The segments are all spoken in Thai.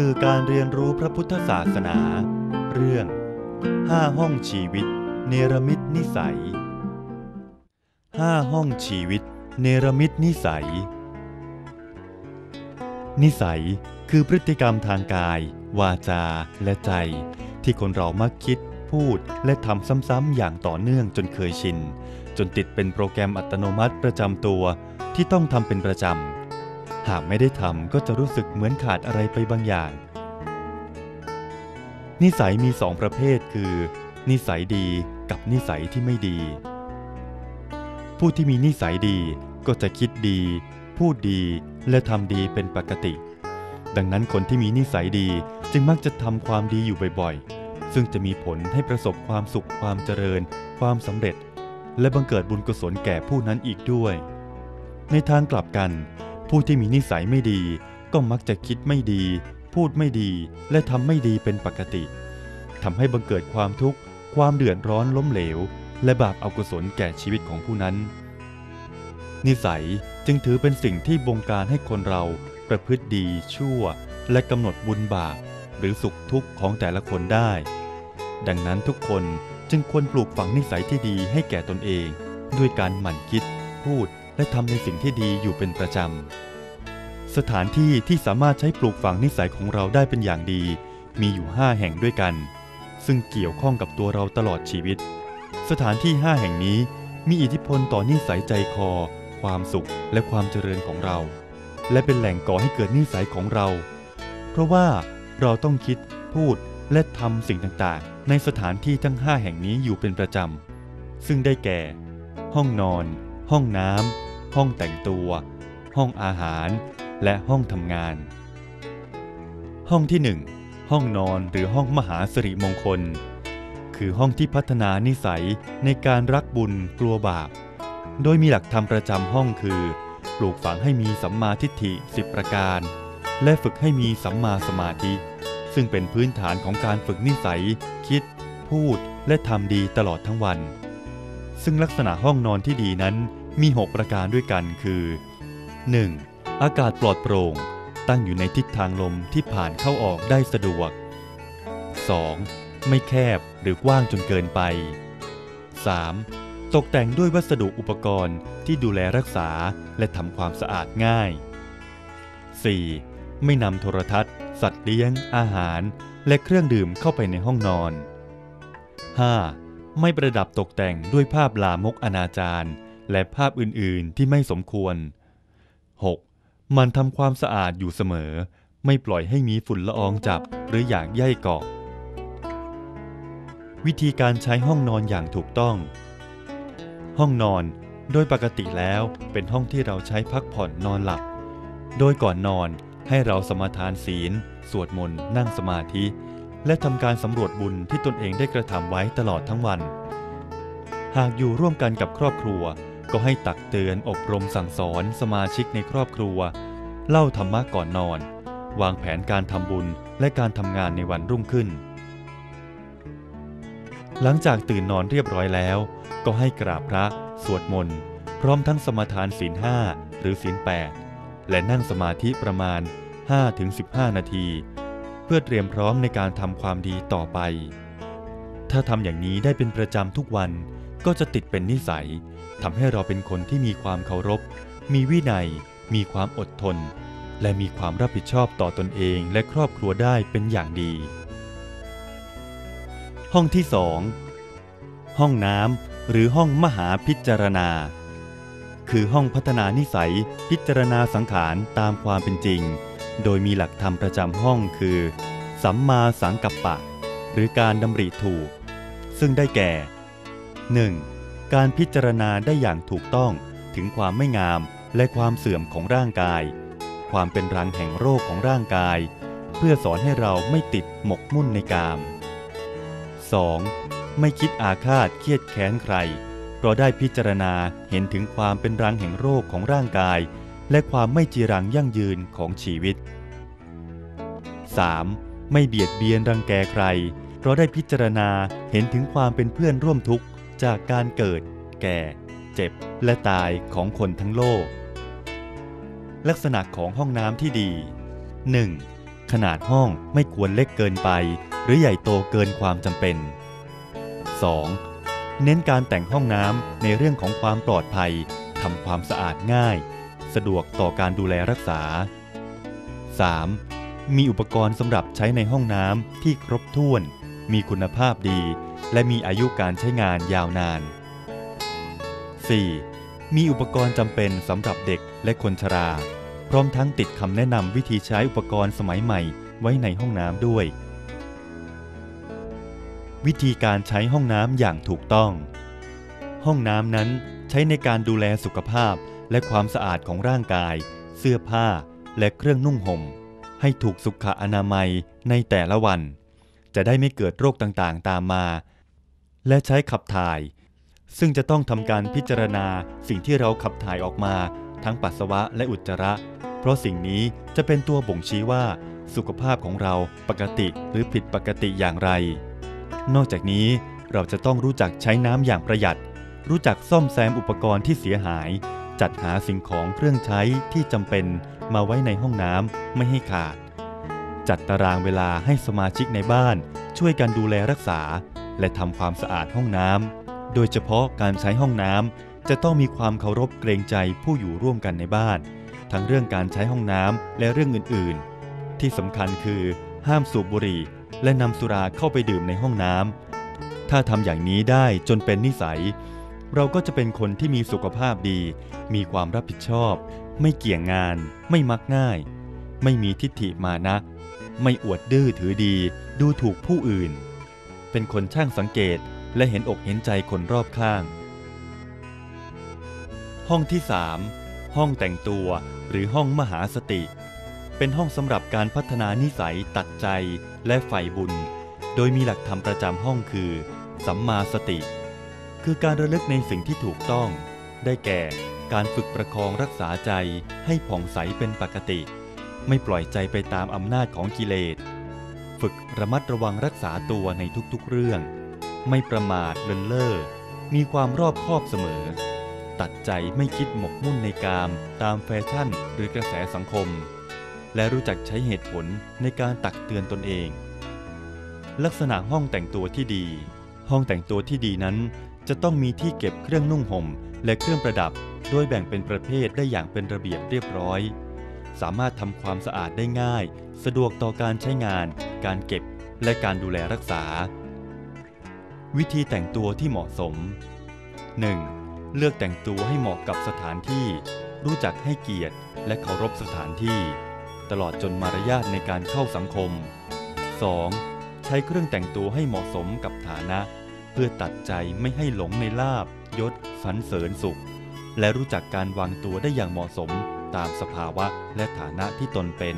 สื่อการเรียนรู้พระพุทธศาสนา เรื่อง 5 ห้องชีวิต เนรมิตนิสัย 5 ห้องชีวิต เนรมิตนิสัย นิสัยคือพฤติกรรมทางกาย วาจา และใจ ที่คนเรามักคิด พูด และทำซ้ำๆอย่างต่อเนื่องจนเคยชิน จนติดเป็นโปรแกรมอัตโนมัติประจำตัวที่ต้องทำเป็นประจำ หากไม่ได้ทำก็จะรู้สึกเหมือนขาดอะไรไปบางอย่าง นิสัยมีสองประเภทคือ นิสัยดีกับนิสัยที่ไม่ดี ผู้ที่มีนิสัยดีก็จะคิดดี พูดดีและทำดีเป็นปกติ ดังนั้นคนที่มีนิสัยดีจึงมักจะทำความดีอยู่บ่อยๆ ซึ่งจะมีผลให้ประสบความสุขความเจริญ ความสำเร็จ และบังเกิดบุญกุศลแก่ผู้นั้นอีกด้วย ในทางกลับกัน ผู้ที่มีนิสัยไม่ดี ก็มักจะคิดไม่ดี พูดไม่ดี และทำไม่ดีเป็นปกติทำให้บังเกิดความทุกข์ ความเดือดร้อนล้มเหลว และบาปอากุศลแก่ชีวิตของผู้นั้น นิสัยจึงถือเป็นสิ่งที่บงการให้คนเราประพฤติดีชั่ว และกำหนดบุญบาปหรือสุขทุกข์ของแต่ละคนได้ ดังนั้นทุกคนจึงควรปลูกฝังนิสัยที่ดีให้แก่ตนเอง ด้วยการหมั่นคิด พูด และทำในสิ่งที่ดีอยู่เป็นประจำ สถานที่ที่สามารถใช้ปลูกฝังนิสัยของเราได้เป็นอย่างดี มีอยู่ 5 แห่งด้วยกัน ซึ่งเกี่ยวข้องกับตัวเราตลอดชีวิต สถานที่ 5 แห่งนี้มีอิทธิพลต่อนิสัยใจคอ ความสุขและความเจริญของเรา และเป็นแหล่งก่อให้เกิดนิสัยของเรา เพราะว่าเราต้องคิดพูดและทำสิ่งต่างๆ ในสถานที่ทั้ง 5 แห่งนี้อยู่เป็นประจำ ซึ่งได้แก่ ห้องนอน ห้องน้ำ ห้องแต่งตัว ห้องอาหาร และห้องทำงาน ห้องที่ 1 ห้องนอนหรือห้องมหาสิริมงคล คือห้องที่พัฒนานิสัยในการรักบุญกลัวบาป โดยมีหลักธรรมประจำห้องคือปลูกฝังให้มีสัมมาทิฏฐิสิบประการ และฝึกให้มีสัมมาสมาธิ ซึ่งเป็นพื้นฐานของการฝึกนิสัย คิด พูด และทำดีตลอดทั้งวัน ซึ่งลักษณะห้องนอนที่ดีนั้น มี 6 ประการด้วยกันคือ 1. อากาศปลอดโปร่ง ตั้งอยู่ในทิศทางลมที่ผ่านเข้าออกได้สะดวก 2. ไม่แคบหรือกว้างจนเกินไป 3. ตกแต่งด้วยวัสดุอุปกรณ์ที่ดูแลรักษาและทำความสะอาดง่าย 4. ไม่นำโทรทัศน์ สัตว์เลี้ยง อาหาร และเครื่องดื่มเข้าไปในห้องนอน 5. ไม่ประดับตกแต่งด้วยภาพลามกอนาจาร และภาพอื่นๆที่ไม่สมควร 6. มันทำความสะอาดอยู่เสมอ ไม่ปล่อยให้มีฝุ่นละอองจับหรืออยากใย่เกาะ วิธีการใช้ห้องนอนอย่างถูกต้อง ห้องนอนโดยปกติแล้วเป็นห้องที่เราใช้พักผ่อนนอนหลับ โดยก่อนนอนให้เราสมาทานศีล สวดมนต์นั่งสมาธิ และทำการสำรวจบุญที่ตนเองได้กระทำไว้ตลอดทั้งวัน หากอยู่ร่วมกันกับครอบครัว ก็ให้ตักเตือนอบรมสั่งสอนสมาชิกในครอบครัว เล่าธรรมะก่อนนอน วางแผนการทำบุญและการทำงานในวันรุ่งขึ้น หลังจากตื่นนอนเรียบร้อยแล้ว ก็ให้กราบพระ สวดมนต์พร้อมทั้งสมาทานศีลห้าหรือศีลแปดและนั่งสมาธิประมาณ 5-15 นาที เพื่อเตรียมพร้อมในการทำความดีต่อไป ถ้าทำอย่างนี้ได้เป็นประจำทุกวันก็จะติดเป็นนิสัย ทำให้เราเป็นคนที่มีความเคารพ มีวินัย มีความอดทน และมีความรับผิดชอบต่อตอนเองและครอบครัวได้เป็นอย่างดี ห้องที่สองห้องน้ำหรือห้องมหาพิจารณา คือห้องพัฒนานิสัยพิจารณาสังขารตามความเป็นจริง โดยมีหลักธรรมประจำห้องคือ สัมมาสังกัปปะ หรือการดำริถูก ซึ่งได้แก่ 1. การพิจารณาได้อย่างถูกต้องถึงความไม่งามและความเสื่อมของร่างกาย ความเป็นรังแห่งโรคของร่างกาย เพื่อสอนให้เราไม่ติดหมกมุ่นในกาม 2. ไม่คิดอาฆาตเครียดแค้นใคร เพราะได้พิจารณาเห็นถึงความเป็นรังแห่งโรคของร่างกาย และความไม่จีรังยั่งยืนของชีวิต 3. ไม่เบียดเบียนรังแกใคร เพราะได้พิจารณาเห็นถึงความเป็นเพื่อนร่วมทุกข์ จากการเกิด แก่ เจ็บ และตายของคนทั้งโลก ลักษณะของห้องน้ำที่ดี 1. ขนาดห้องไม่ควรเล็กเกินไป หรือใหญ่โตเกินความจำเป็น 2. เน้นการแต่งห้องน้ำในเรื่องของความปลอดภัยทำความสะอาดง่าย สะดวกต่อการดูแลรักษา 3. มีอุปกรณ์สำหรับใช้ในห้องน้ำที่ครบถ้วน มีคุณภาพดี และมีอายุการใช้งานยาวนาน 4. มีอุปกรณ์จำเป็นสำหรับเด็กและคนชรา พร้อมทั้งติดคำแนะนำวิธีใช้อุปกรณ์สมัยใหม่ไว้ในห้องน้ำด้วย วิธีการใช้ห้องน้ำอย่างถูกต้อง ห้องน้ำนั้นใช้ในการดูแลสุขภาพและความสะอาดของร่างกาย เสื้อผ้า และเครื่องนุ่งห่ม ให้ถูกสุขอนามัยในแต่ละวัน จะได้ไม่เกิดโรคต่างๆ ตามมา และใช้ขับถ่าย ซึ่งจะต้องทำการพิจารณาสิ่งที่เราขับถ่ายออกมา ทั้งปัสสาวะและอุจจาระ เพราะสิ่งนี้จะเป็นตัวบ่งชี้ว่า สุขภาพของเราปกติหรือผิดปกติอย่างไร นอกจากนี้เราจะต้องรู้จักใช้น้ำอย่างประหยัด รู้จักซ่อมแซมอุปกรณ์ที่เสียหาย จัดหาสิ่งของเครื่องใช้ที่จำเป็นมาไว้ในห้องน้ำไม่ให้ขาด จัดตารางเวลาให้สมาชิกในบ้าน ช่วยกันดูแลรักษา และทำความสะอาดห้องน้ำโดยเฉพาะการใช้ห้องน้ำจะต้องมีความเคารพเกรงใจผู้อยู่ร่วมกันในบ้าน ทั้งเรื่องการใช้ห้องน้ำและเรื่องอื่นๆ ที่สำคัญคือ ห้ามสูบบุหรี่ และนำสุราเข้าไปดื่มในห้องน้ำถ้าทำอย่างนี้ได้จนเป็นนิสัย เราก็จะเป็นคนที่มีสุขภาพดี มีความรับผิดชอบ ไม่เกี่ยงงาน ไม่มักง่าย ไม่มีทิฏฐิมานะ ไม่อวดดื้อถือดีดูถูกผู้อื่น เป็นคนช่างสังเกตและเห็นอกเห็นใจคนรอบข้าง ห้องที่ 3 ห้องแต่งตัวหรือห้องมหาสติ เป็นห้องสำหรับการพัฒนานิสัยตัดใจและใฝ่บุญ โดยมีหลักธรรมประจำห้องคือ สัมมาสติ คือการระลึกในสิ่งที่ถูกต้อง ได้แก่การฝึกประคองรักษาใจให้ผ่องใสเป็นปกติ ไม่ปล่อยใจไปตามอำนาจของกิเลส ฝึกระมัดระวังรักษาตัวในทุกๆเรื่อง ไม่ประมาทเลินเล่อ มีความรอบคอบเสมอ ตัดใจไม่คิดหมกมุ่นในกาม ตามแฟชั่นหรือกระแสสังคม และรู้จักใช้เหตุผลในการตักเตือนตนเอง ลักษณะห้องแต่งตัวที่ดี ห้องแต่งตัวที่ดีนั้นจะต้องมีที่เก็บเครื่องนุ่งห่มและเครื่องประดับ โดยแบ่งเป็นประเภทได้อย่างเป็นระเบียบเรียบร้อย สามารถทำความสะอาดได้ง่าย สะดวกต่อการใช้งาน การเก็บและการดูแลรักษา วิธีแต่งตัวที่เหมาะสม 1. เลือกแต่งตัวให้เหมาะกับสถานที่ รู้จักให้เกียรติ และเคารพสถานที่ ตลอดจนมารยาทในการเข้าสังคม 2. ใช้เครื่องแต่งตัวให้เหมาะสมกับฐานะ เพื่อตัดใจไม่ให้หลงในลาบยศสรรเสริญสุข และรู้จักการวางตัวได้อย่างเหมาะสม ตามสภาวะและฐานะที่ตนเป็น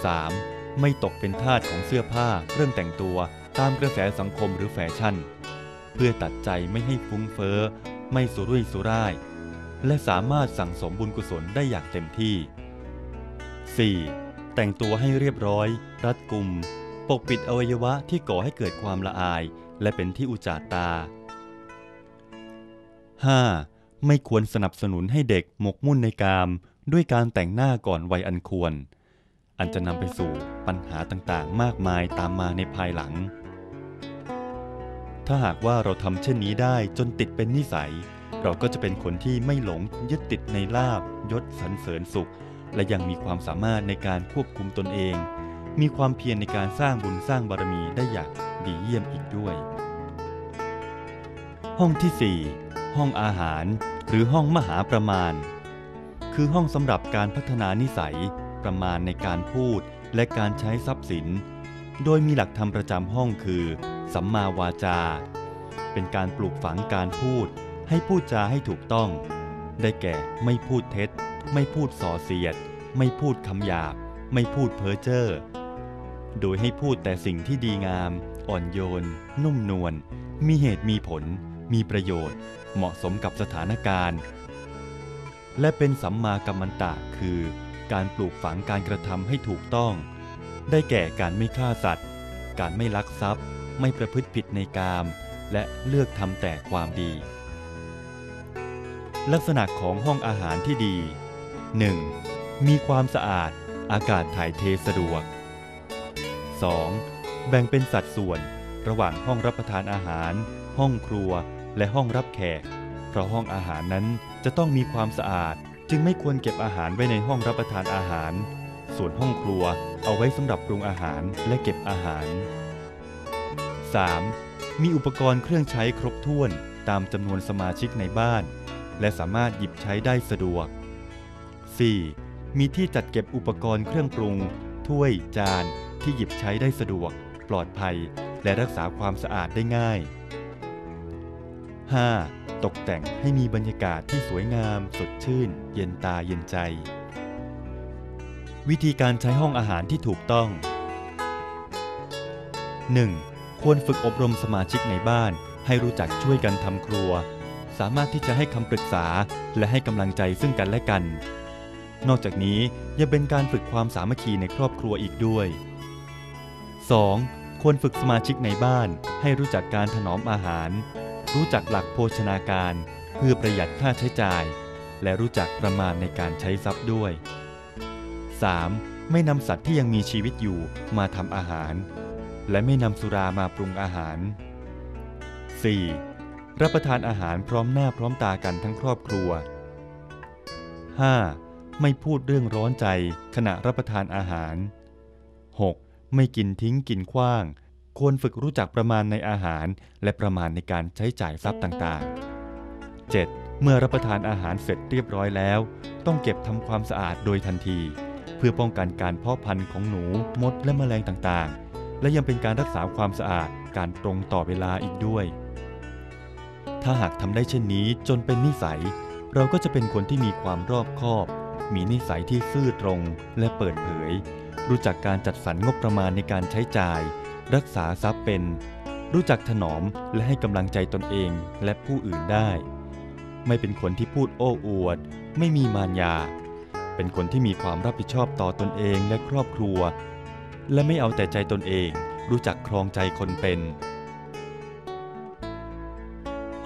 3. ไม่ตกเป็นทาสของเสื้อผ้าเครื่องแต่งตัวตามกระแสสังคมหรือแฟชั่น เพื่อตัดใจไม่ให้ฟุ้งเฟ้อ ไม่สุรุ่ยสุร่าย และสามารถสั่งสมบุญกุศลได้อย่างเต็มที่ 4. แต่งตัวให้เรียบร้อย รัดกุม ปกปิดอวัยวะที่ก่อให้เกิดความละอาย และเป็นที่อุจาตา 5. ไม่ควรสนับสนุนให้เด็กหมกมุ่นในกาม ด้วยการแต่งหน้าก่อนวัยอันควร อันจะนำไปสู่ปัญหาต่างๆ มากมายตามมาในภายหลัง ถ้าหากว่าเราทำเช่นนี้ได้จนติดเป็นนิสัย เราก็จะเป็นคนที่ไม่หลงยึดติดในลาบยศสรรเสริญสุข และยังมีความสามารถในการควบคุมตนเอง มีความเพียรในการสร้างบุญสร้างบารมีได้อย่างดีเยี่ยมอีกด้วย ห้องที่4 ห้องอาหาร หรือห้องมหาประมาณ คือห้องสำหรับการพัฒนานิสัย ประมาณในการพูดและการใช้ทรัพย์สิน โดยมีหลักธรรมประจำห้องคือ สัมมาวาจา เป็นการปลูกฝังการพูด ให้พูดจาให้ถูกต้อง ได้แก่ไม่พูดเท็จ ไม่พูดส่อเสียด ไม่พูดคำหยาบ ไม่พูดเพ้อเจ้อโดยให้พูดแต่สิ่งที่ดีงาม อ่อนโยน นุ่มนวลมีเหตุมีผล มีประโยชน์ เหมาะสมกับสถานการณ์ และเป็นสัมมากัมมันตะคือ การปลูกฝังการกระทำให้ถูกต้อง ได้แก่การไม่ฆ่าสัตว์ การไม่ลักทรัพย์ ไม่ประพฤติผิดในกาม และเลือกทำแต่ความดี ลักษณะของห้องอาหารที่ดี 1. มีความสะอาด อากาศถ่ายเทสะดวก 2. แบ่งเป็นสัดส่วนระหว่างห้องรับประทานอาหาร ห้องครัว และห้องรับแขก เพราะห้องอาหารนั้นจะต้องมีความสะอาด จึงไม่ควรเก็บอาหารไว้ในห้องรับประทานอาหาร ส่วนห้องครัวเอาไว้สำหรับปรุงอาหารและเก็บอาหาร 3. มีอุปกรณ์เครื่องใช้ครบถ้วนตามจำนวนสมาชิกในบ้าน และสามารถหยิบใช้ได้สะดวก 4. มีที่จัดเก็บอุปกรณ์เครื่องปรุง ถ้วย จาน ที่หยิบใช้ได้สะดวก ปลอดภัย และรักษาความสะอาดได้ง่าย 5. ตกแต่งให้มีบรรยากาศที่สวยงาม สดชื่น เย็นตาเย็นใจ วิธีการใช้ห้องอาหารที่ถูกต้อง 1. ควรฝึกอบรมสมาชิกในบ้าน ให้รู้จักช่วยกันทำครัว สามารถที่จะให้คำปรึกษา และให้กำลังใจซึ่งกันและกัน นอกจากนี้ยังเป็นการฝึกความสามัคคีในครอบครัวอีกด้วย 2. ควรฝึกสมาชิกในบ้าน ให้รู้จักการถนอมอาหาร รู้จักหลักโภชนาการ เพื่อประหยัดค่าใช้จ่าย และรู้จักประมาณในการใช้ทรัพย์ด้วย 3. ไม่นำสัตว์ที่ยังมีชีวิตอยู่มาทำอาหาร และไม่นำสุรามาปรุงอาหาร 4. รับประทานอาหารพร้อมหน้าพร้อมตากันทั้งครอบครัว 5. ไม่พูดเรื่องร้อนใจขณะรับประทานอาหาร 6. ไม่กินทิ้งกินขว้าง ควรฝึกรู้จักประมาณในอาหาร และประมาณในการใช้จ่ายทรัพย์ต่างๆ 7. เมื่อรับประทานอาหารเสร็จเรียบร้อยแล้ว ต้องเก็บทำความสะอาดโดยทันที เพื่อป้องกันการเพาะพันธุ์ของหนู มดและแมลงต่างๆ และยังเป็นการรักษาความสะอาดการตรงต่อเวลาอีกด้วย ถ้าหากทำได้เช่นนี้จนเป็นนิสัย เราก็จะเป็นคนที่มีความรอบคอบ มีนิสัยที่ซื่อตรงและเปิดเผย รู้จักการจัดสรรงบประมาณในการใช้จ่าย รักษาทรัพย์เป็น รู้จักถนอมและให้กำลังใจตนเองและผู้อื่นได้ ไม่เป็นคนที่พูดโอ้อวด ไม่มีมารยา เป็นคนที่มีความรับผิดชอบต่อตนเองและครอบครัว และไม่เอาแต่ใจตนเอง รู้จักครองใจคนเป็น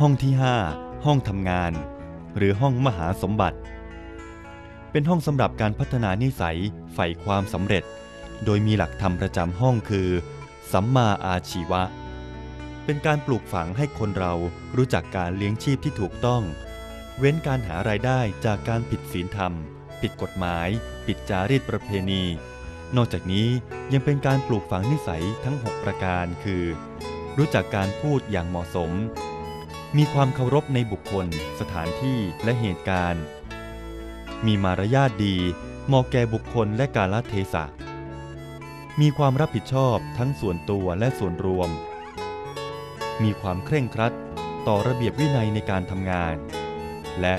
ห้องที่ 5 ห้องทำงาน หรือห้องมหาสมบัติ เป็นห้องสำหรับการพัฒนานิสัยใฝ่ความสำเร็จ โดยมีหลักธรรมประจำห้องคือ สัมมาอาชีวะ เป็นการปลูกฝังให้คนเรารู้จักการเลี้ยงชีพที่ถูกต้อง เว้นการหารายได้จากการผิดศีลธรรม ผิดกฎหมาย ผิดจารีตประเพณี นอกจากนี้ยังเป็นการปลูกฝังนิสัยทั้ง 6 ประการคือ รู้จักการพูดอย่างเหมาะสม มีความเคารพในบุคคล สถานที่และเหตุการณ์ มีมารยาทดีเหมาะแก่บุคคลและกาลเทศะ มีความรับผิดชอบทั้งส่วนตัวและส่วนรวม มีความเคร่งครัดต่อระเบียบวินัยในการทำงาน และ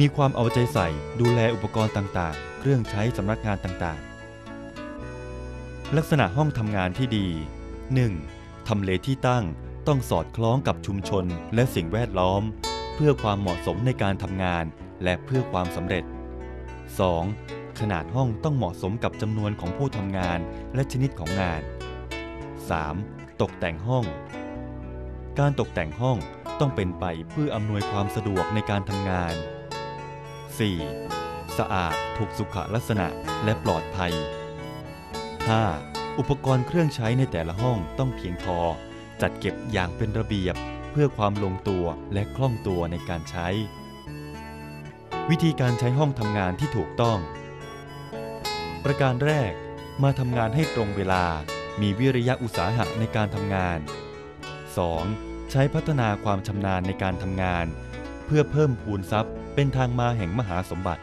มีความเอาใจใส่ดูแลอุปกรณ์ต่างๆ เครื่องใช้สำนักงานต่างๆ ลักษณะห้องทำงานที่ดี 1. ทำเลที่ตั้งต้องสอดคล้องกับชุมชนและสิ่งแวดล้อม เพื่อความเหมาะสมในการทำงานและเพื่อความสำเร็จ 2. ขนาดห้องต้องเหมาะสมกับจำนวนของผู้ทำงานและชนิดของงาน 3. ตกแต่งห้อง การตกแต่งห้องต้องเป็นไปเพื่ออำนวยความสะดวกในการทำงาน 4. สะอาดถูกสุขลักษณะและปลอดภัย 5. อุปกรณ์เครื่องใช้ในแต่ละห้องต้องเพียงพอ จัดเก็บอย่างเป็นระเบียบ เพื่อความลงตัวและคล่องตัวในการใช้ วิธีการใช้ห้องทำงานที่ถูกต้อง ประการแรกมาทำงานให้ตรงเวลา มีวิริยะอุตสาหะในการทำงาน 2. ใช้พัฒนาความชำนาญในการทำงาน เพื่อเพิ่มพูนทรัพย์เป็นทางมาแห่งมหาสมบัติ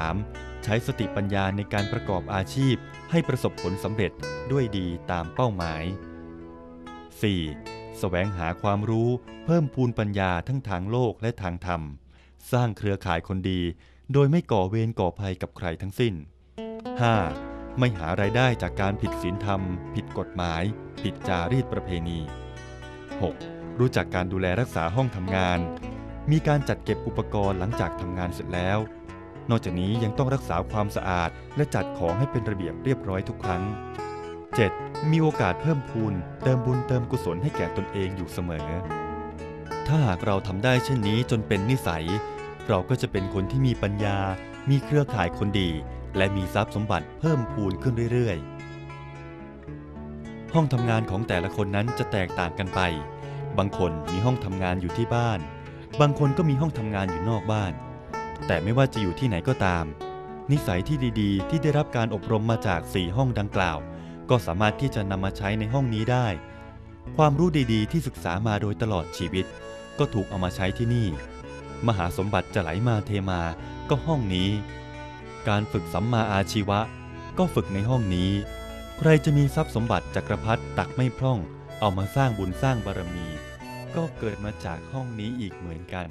3. ใช้สติปัญญาในการประกอบอาชีพให้ประสบผลสำเร็จด้วยดีตามเป้าหมาย 4. แสวงหาความรู้เพิ่มพูนปัญญาทั้งทางโลกและทางธรรม สร้างเครือข่ายคนดี โดยไม่ก่อเวรก่อภัยกับใครทั้งสิ้น 5. ไม่หารายได้จากการผิดศีลธรรม ผิดกฎหมาย ผิดจารีตประเพณี 6. รู้จักการดูแลรักษาห้องทำงาน มีการจัดเก็บอุปกรณ์หลังจากทำงานเสร็จแล้ว นอกจากนี้ยังต้องรักษาความสะอาดและจัดของให้เป็นระเบียบเรียบร้อยทุกครั้ง 7. มีโอกาสเพิ่มพูนเติมบุญเติมกุศลให้แก่ตนเองอยู่เสมอ ถ้าหากเราทำได้เช่นนี้จนเป็นนิสัย เราก็จะเป็นคนที่มีปัญญา มีเครือข่ายคนดี และมีทรัพย์สมบัติเพิ่มพูนขึ้นเรื่อยๆ ห้องทำงานของแต่ละคนนั้นจะแตกต่างกันไป บางคนมีห้องทำงานอยู่ที่บ้าน บางคนก็มีห้องทำงานอยู่นอกบ้าน แต่ไม่ว่าจะอยู่ที่ไหนก็ตาม นิสัยที่ดีๆ ที่ได้รับการอบรมมาจากสี่ห้องดังกล่าว ก็สามารถที่จะนำมาใช้ในห้องนี้ได้ ความรู้ดีๆ ที่ศึกษามาโดยตลอดชีวิต ก็ถูกเอามาใช้ที่นี่ มหาสมบัติจะไหลมาเทมาก็ห้องนี้ การฝึกสัมมาอาชีวะ ก็ฝึกในห้องนี้ ใครจะมีทรัพย์สมบัติจักรพรรดิตักไม่พร่อง เอามาสร้างบุญสร้างบารมี ก็เกิดมาจากห้องนี้อีกเหมือนกัน